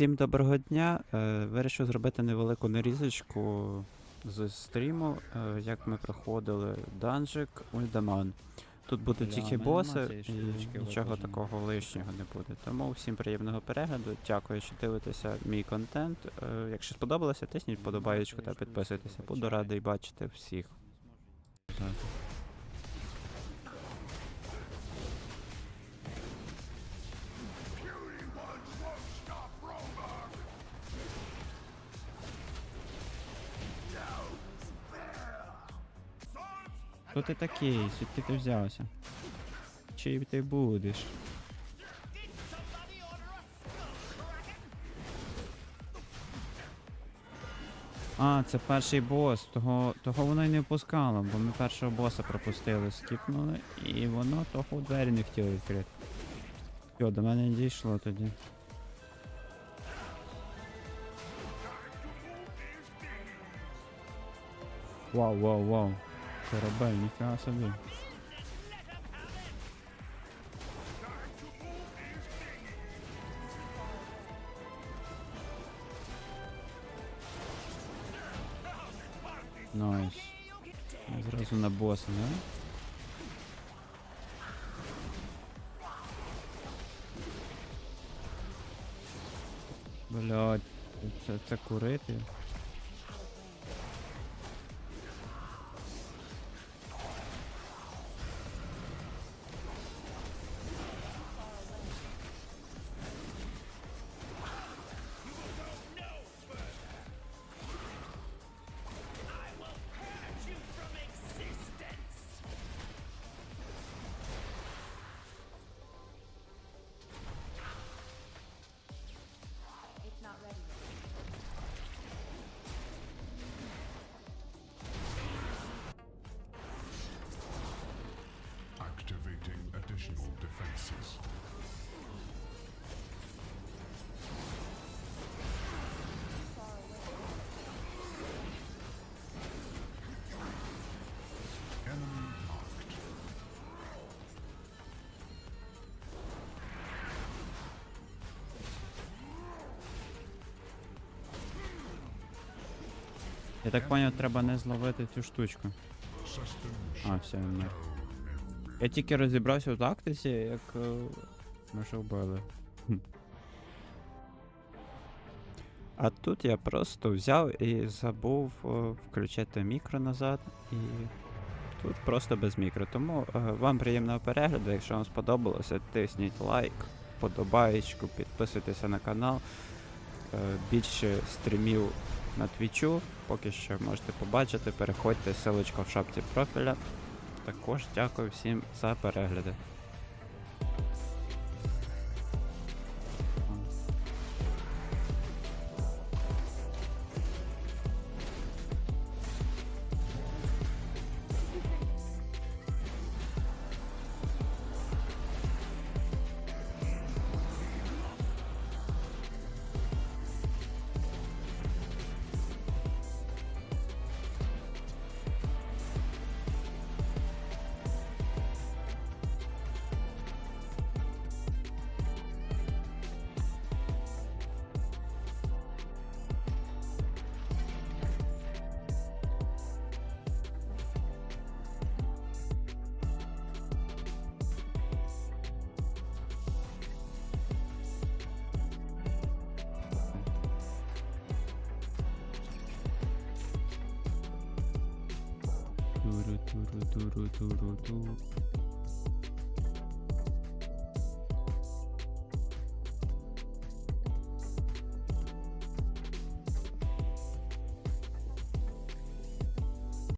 Всім доброго дня. Е, Вирішив зробити невелику нарізочку з стріму, е, як ми проходили данжик Ульдаман. Тут будуть тільки боси і нічого такого лишнього не буде. Тому всім приємного перегляду. Дякую, що дивитеся мій контент. Е, Якщо сподобалося, тисніть вподобаєчку та підписуйтеся. Буду радий бачити всіх. Хто ти такий? Звідки ти взявся? Чий ти будеш? А, це перший бос, того, того воно й не впускало, бо ми першого боса пропустили, скіпнули, і воно того в двері не хотіло відкрити. Йо, до мене не дійшло тоді. Вау, вау, вау. Корабель, ніфіга собі. Найс. Зразу на боса, да? Блядь, це, це курити. Я так поняв, треба не зловити цю штучку. А, все, мер. Я тільки розібрався в тактиці, як е, ми ж вбили. А тут я просто взяв і забув е, включити мікро назад, і тут просто без мікро. Тому е, вам приємного перегляду. Якщо вам сподобалося, тисніть лайк, подобаєчку, підписуйтеся на канал. Більше стрімів на твічу, поки що можете побачити. Переходьте, ссылочка в шапці профіля. Також дякую всім за перегляди. turu, turu, turu, turu, turu.